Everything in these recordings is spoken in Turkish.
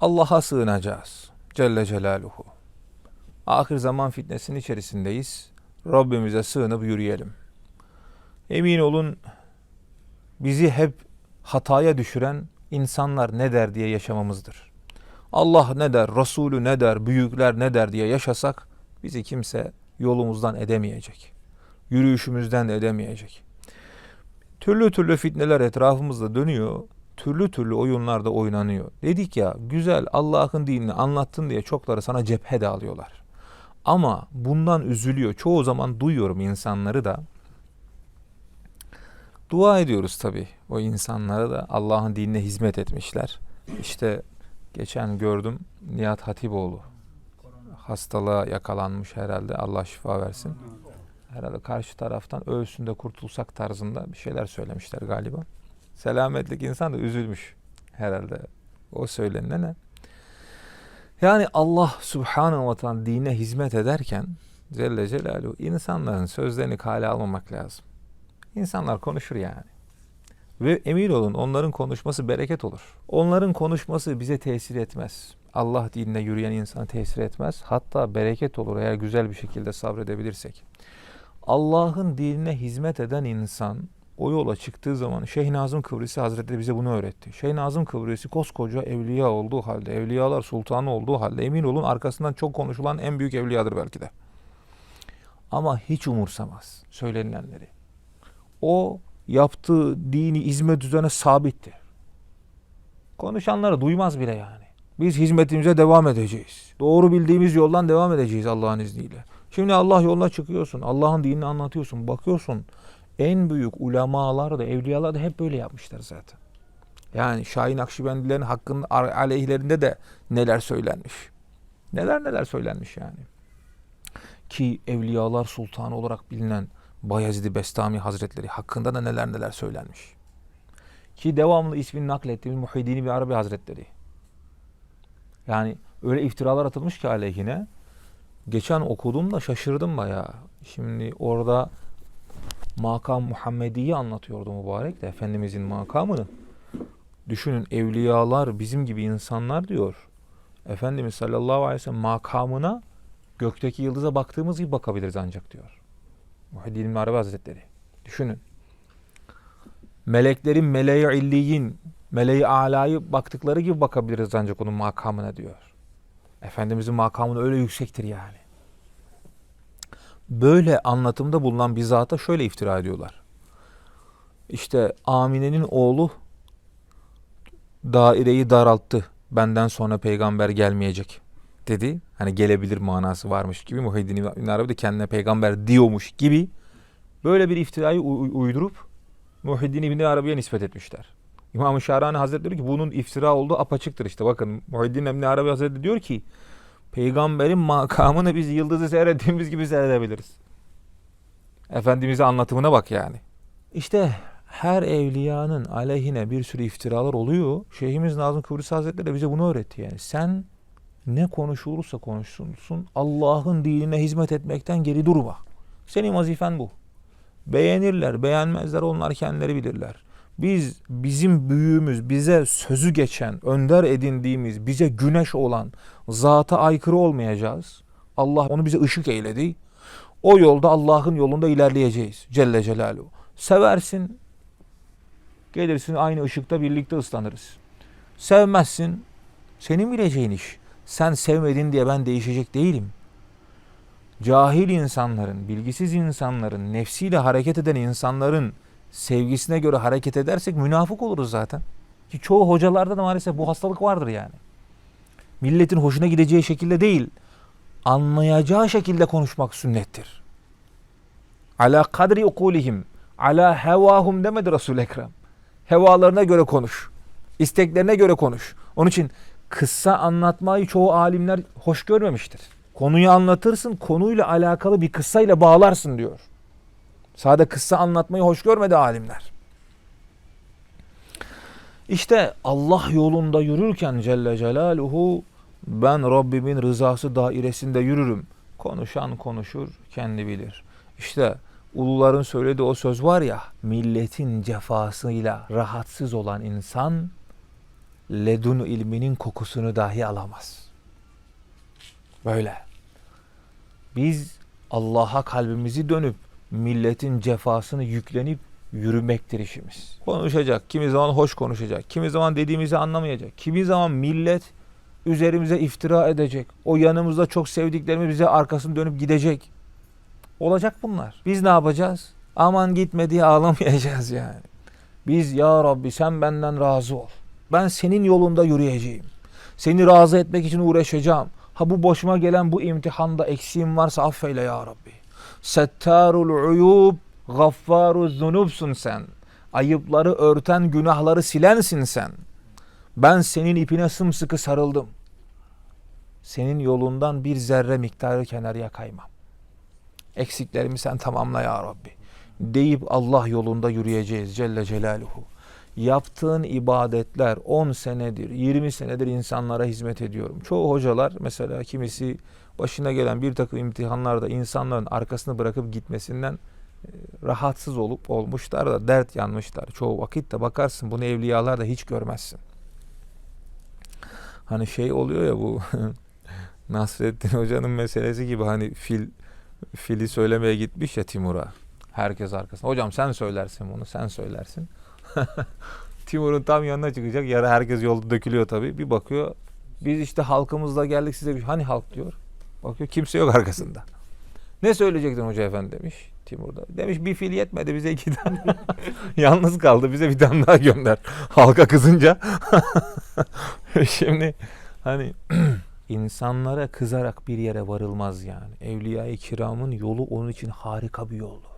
Allah'a sığınacağız. Celle Celaluhu. Ahir zaman fitnesinin içerisindeyiz. Rabbimize sığınıp yürüyelim. Emin olun bizi hep hataya düşüren insanlar ne der diye yaşamamızdır. Allah ne der, Resulü ne der, büyükler ne der diye yaşasak bizi kimse yolumuzdan edemeyecek. Yürüyüşümüzden de edemeyecek. Türlü türlü fitneler etrafımızda dönüyor. Türlü türlü oyunlar da oynanıyor. Dedik ya güzel Allah'ın dinini anlattın diye çokları sana cephe de alıyorlar. Ama bundan üzülüyor. Çoğu zaman duyuyorum insanları da. Dua ediyoruz tabii o insanlara da Allah'ın dinine hizmet etmişler. İşte geçen gördüm Nihat Hatipoğlu hastalığa yakalanmış herhalde Allah şifa versin. Herhalde karşı taraftan ölsün de kurtulsak tarzında bir şeyler söylemişler galiba. Selametlik insan da üzülmüş herhalde o söylenene. Yani Allah subhanahu ve teala dine hizmet ederken Celle Celaluhu insanların sözlerini kale almamak lazım. İnsanlar konuşur yani. Ve emin olun onların konuşması bereket olur. Onların konuşması bize tesir etmez. Allah dinine yürüyen insana tesir etmez. Hatta bereket olur eğer güzel bir şekilde sabredebilirsek. Allah'ın dinine hizmet eden insan o yola çıktığı zaman Şeyh Nazım Kıbrısı Hazretleri bize bunu öğretti. Şeyh Nazım Kıbrısı koskoca evliya olduğu halde, evliyalar sultanı olduğu halde emin olun arkasından çok konuşulan en büyük evliyadır belki de. Ama hiç umursamaz söylenilenleri. O yaptığı dini hizmet üzerine sabittir. Konuşanları duymaz bile yani. Biz hizmetimize devam edeceğiz. Doğru bildiğimiz yoldan devam edeceğiz Allah'ın izniyle. Şimdi Allah yoluna çıkıyorsun. Allah'ın dinini anlatıyorsun. Bakıyorsun en büyük ulemalar da evliyalar da hep böyle yapmışlar zaten. Yani Şahin Akşibendilerin hakkında aleyhlerinde de neler söylenmiş. Neler neler söylenmiş yani. Ki evliyalar sultanı olarak bilinen Bayezid Bestami Hazretleri hakkında da neler neler söylenmiş. Ki devamlı ismini naklettiğimiz Muhyiddin bir Arabi Hazretleri. Yani öyle iftiralar atılmış ki aleyhine. Geçen okudum da şaşırdım bayağı. Şimdi orada makam Muhammedi'yi anlatıyordu mübarek de Efendimizin makamını. Düşünün evliyalar bizim gibi insanlar diyor. Efendimiz sallallahu aleyhi ve sellem makamına gökteki yıldıza baktığımız gibi bakabiliriz ancak diyor. Muhyiddin İbn Arabi Hazretleri. Düşünün. Meleklerin meleği illiyin, meleği alayı baktıkları gibi bakabiliriz ancak onun makamına diyor. Efendimizin makamı öyle yüksektir yani. Böyle anlatımda bulunan bir zata şöyle iftira ediyorlar. İşte Amine'nin oğlu daireyi daralttı. Benden sonra peygamber gelmeyecek dedi. Hani gelebilir manası varmış gibi Muhyiddin İbn Arabi de kendine peygamber diyormuş gibi böyle bir iftirayı uydurup Muhyiddin İbn Arabi'ye nispet etmişler. İmam-ı Şahrani Hazretleri ki bunun iftira olduğu apaçıktır işte. Bakın Muhyiddin İbn Arabi Hazretleri diyor ki peygamberin makamını biz yıldızı seyrettiğimiz gibi seyredebiliriz. Efendimiz'e anlatımına bak yani. İşte her evliyanın aleyhine bir sürü iftiralar oluyor. Şeyhimiz Nazım Kıbrıs Hazretleri de bize bunu öğretti yani. Sen ne konuşulursa konuşulsun Allah'ın dinine hizmet etmekten geri durma. Senin vazifen bu. Beğenirler, beğenmezler onlar kendileri bilirler. Biz bizim büyüğümüz, bize sözü geçen, önder edindiğimiz, bize güneş olan zata aykırı olmayacağız. Allah onu bize ışık eyledi. O yolda Allah'ın yolunda ilerleyeceğiz. Celle Celaluhu. Seversin, gelirsin aynı ışıkta birlikte ıslanırız. Sevmezsin, senin bileceğin iş. Sen sevmedin diye ben değişecek değilim. Cahil insanların, bilgisiz insanların, nefsiyle hareket eden insanların sevgisine göre hareket edersek münafık oluruz zaten. Ki çoğu hocalarda da maalesef bu hastalık vardır yani. Milletin hoşuna gideceği şekilde değil, anlayacağı şekilde konuşmak sünnettir. Ala kadri ukulihim, ala hevahum demedi resul Ekrem. Hevalarına göre konuş. isteklerine göre konuş. Onun için kıssa anlatmayı çoğu alimler hoş görmemiştir. Konuyu anlatırsın, konuyla alakalı bir kıssayla bağlarsın diyor. Sade kıssa anlatmayı hoş görmedi alimler. İşte Allah yolunda yürürken Celle Celaluhu ben Rabbimin rızası dairesinde yürürüm. Konuşan konuşur, kendi bilir. İşte uluların söylediği o söz var ya, milletin cefasıyla rahatsız olan insan ledun ilminin kokusunu dahi alamaz. Böyle. Biz Allah'a kalbimizi dönüp milletin cefasını yüklenip yürümektir işimiz. Konuşacak, kimi zaman hoş konuşacak, kimi zaman dediğimizi anlamayacak, kimi zaman millet üzerimize iftira edecek. O yanımızda çok sevdiklerimiz bize arkasını dönüp gidecek. Olacak bunlar. Biz ne yapacağız? Aman gitme diye ağlamayacağız yani. Biz ya Rabbi sen benden razı ol. Ben senin yolunda yürüyeceğim. Seni razı etmek için uğraşacağım. Ha bu boşuma gelen bu imtihanda eksiğim varsa affeyle ya Rabbi. Settarul uyub, gaffaru zunubsun sen. Ayıpları örten, günahları silensin sen. Ben senin ipine sımsıkı sarıldım. Senin yolundan bir zerre miktarı kenarıya kaymam. Eksiklerimi sen tamamla ya Rabbi. Deyip Allah yolunda yürüyeceğiz Celle Celaluhu. Yaptığın ibadetler 10 senedir, 20 senedir insanlara hizmet ediyorum. Çoğu hocalar mesela kimisi başına gelen bir takım imtihanlarda insanların arkasını bırakıp gitmesinden e, rahatsız olup olmuşlar da dert yanmışlar. Çoğu vakit de bakarsın bunu evliyalar da hiç görmezsin. Hani şey oluyor ya bu Nasrettin Hoca'nın meselesi gibi hani fil fili söylemeye gitmiş ya Timur'a. Herkes arkasında. Hocam sen söylersin bunu, sen söylersin. Timur'un tam yanına çıkacak. Yarı herkes yolda dökülüyor tabii. Bir bakıyor. Biz işte halkımızla geldik size bir hani halk diyor. Bakıyor kimse yok arkasında. Ne söyleyecektin hoca efendi demiş Timur da. Demiş bir fil yetmedi bize iki tane. Yalnız kaldı bize bir tane daha gönder. Halka kızınca. Şimdi hani insanlara kızarak bir yere varılmaz yani. Evliya-i kiramın yolu onun için harika bir yoldur.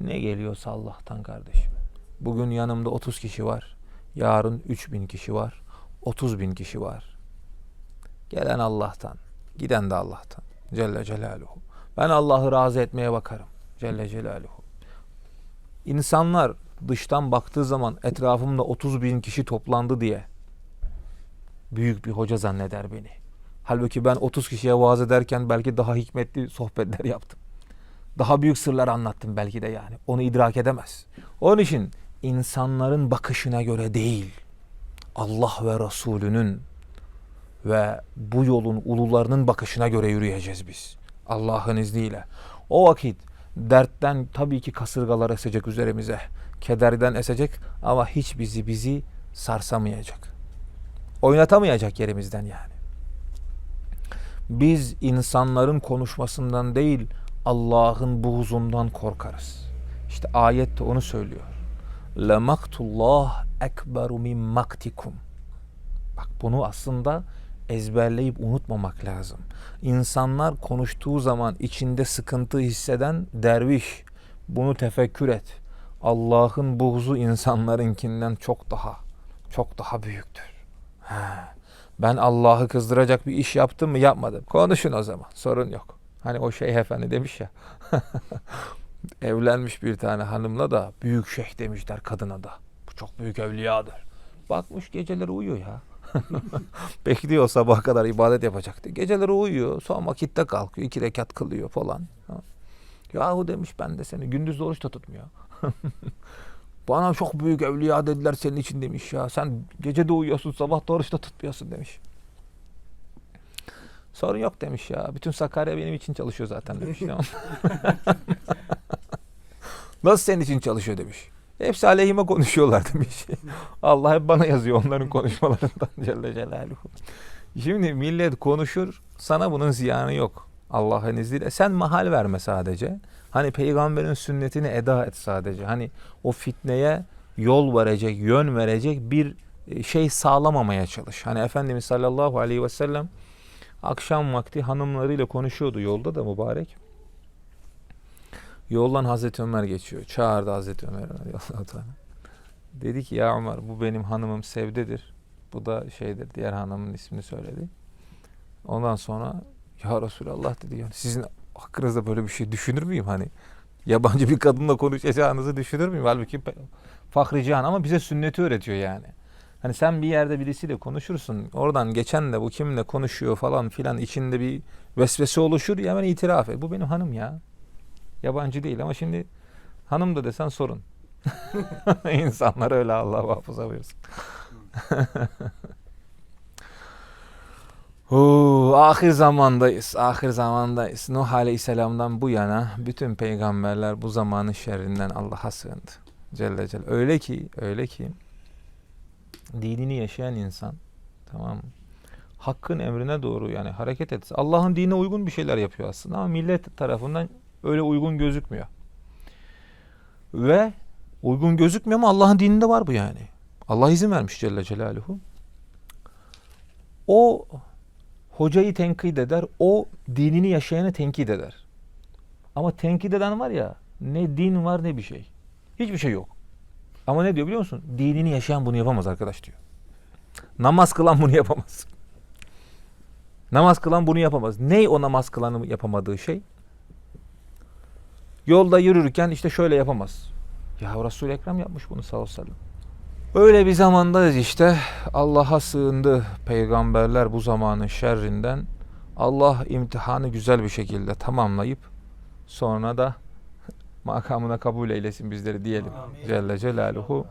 Ne geliyorsa Allah'tan kardeşim. Bugün yanımda 30 kişi var. Yarın 3000 kişi var. 30 bin kişi var. Gelen Allah'tan. Giden de Allah'tan. Celle Celaluhu. Ben Allah'ı razı etmeye bakarım. Celle Celaluhu. İnsanlar dıştan baktığı zaman etrafımda 30 bin kişi toplandı diye büyük bir hoca zanneder beni. Halbuki ben 30 kişiye vaaz ederken belki daha hikmetli sohbetler yaptım. Daha büyük sırlar anlattım belki de yani. Onu idrak edemez. Onun için insanların bakışına göre değil, Allah ve Resulünün ve bu yolun ulularının bakışına göre yürüyeceğiz biz. Allah'ın izniyle. O vakit dertten tabii ki kasırgalar esecek üzerimize. Kederden esecek ama hiç bizi bizi sarsamayacak. Oynatamayacak yerimizden yani. Biz insanların konuşmasından değil Allah'ın buğzundan korkarız. İşte ayette onu söylüyor. Lemaktullah ekberu min maktikum. Bak bunu aslında ezberleyip unutmamak lazım. İnsanlar konuştuğu zaman içinde sıkıntı hisseden derviş bunu tefekkür et. Allah'ın buğzu insanlarınkinden çok daha çok daha büyüktür. Ha. Ben Allah'ı kızdıracak bir iş yaptım mı yapmadım. Konuşun o zaman sorun yok. Hani o şeyh efendi demiş ya. evlenmiş bir tane hanımla da büyük şeyh demişler kadına da. Bu çok büyük evliyadır. Bakmış geceleri uyuyor ya. Bekliyor sabah kadar ibadet yapacaktı. Geceleri uyuyor. Son vakitte kalkıyor. iki rekat kılıyor falan. Yahu demiş ben de seni. Gündüz oruç da tutmuyor. Bana çok büyük evliya dediler senin için demiş ya. Sen gece de uyuyorsun sabah da oruç da tutmuyorsun demiş. Sorun yok demiş ya. Bütün Sakarya benim için çalışıyor zaten demiş. Nasıl senin için çalışıyor demiş. Hepsi aleyhime konuşuyorlar demiş. Allah hep bana yazıyor onların konuşmalarından Celle Celaluhu. Şimdi millet konuşur sana bunun ziyanı yok. Allah'ın izniyle. Sen mahal verme sadece. Hani peygamberin sünnetini eda et sadece. Hani o fitneye yol verecek, yön verecek bir şey sağlamamaya çalış. Hani Efendimiz sallallahu aleyhi ve sellem akşam vakti hanımlarıyla konuşuyordu yolda da mübarek. Yoldan Hazreti Ömer geçiyor. Çağırdı Hazreti Ömer teala. Dedi ki ya Ömer bu benim hanımım Sevde'dir. Bu da şeydir diğer hanımın ismini söyledi. Ondan sonra ya Resulallah dedi yani sizin hakkınızda böyle bir şey düşünür müyüm hani? Yabancı bir kadınla konuşacağınızı düşünür müyüm? Halbuki Fahri Cihan ama bize sünneti öğretiyor yani. Hani sen bir yerde birisiyle konuşursun. Oradan geçen de bu kimle konuşuyor falan filan içinde bir vesvese oluşur. Hemen itiraf et. Bu benim hanım ya. Yabancı değil ama şimdi hanım da desen sorun. İnsanlar öyle Allah hafıza buyursun. Oo, ahir zamandayız. Ahir zamandayız. Nuh Aleyhisselam'dan bu yana bütün peygamberler bu zamanın şerrinden Allah'a sığındı. Celle Celle. Öyle ki, öyle ki dinini yaşayan insan tamam? Hakkın emrine doğru yani hareket etse Allah'ın dinine uygun bir şeyler yapıyor aslında ama millet tarafından öyle uygun gözükmüyor. Ve uygun gözükmüyor ama Allah'ın dininde var bu yani. Allah izin vermiş Celle Celaluhu. O hocayı tenkit eder, o dinini yaşayanı tenkit eder. Ama tenkit eden var ya, ne din var ne bir şey. Hiçbir şey yok. Ama ne diyor biliyor musun? Dinini yaşayan bunu yapamaz arkadaş diyor. Namaz kılan bunu yapamaz. Namaz kılan bunu yapamaz. Ney o namaz kılanın yapamadığı şey? Yolda yürürken işte şöyle yapamaz. Ya Resul-i Ekrem yapmış bunu sallallahu aleyhi. Öyle bir zamandayız işte. Allah'a sığındı peygamberler bu zamanın şerrinden. Allah imtihanı güzel bir şekilde tamamlayıp sonra da makamına kabul eylesin bizleri diyelim. Amin. Celle Celaluhu.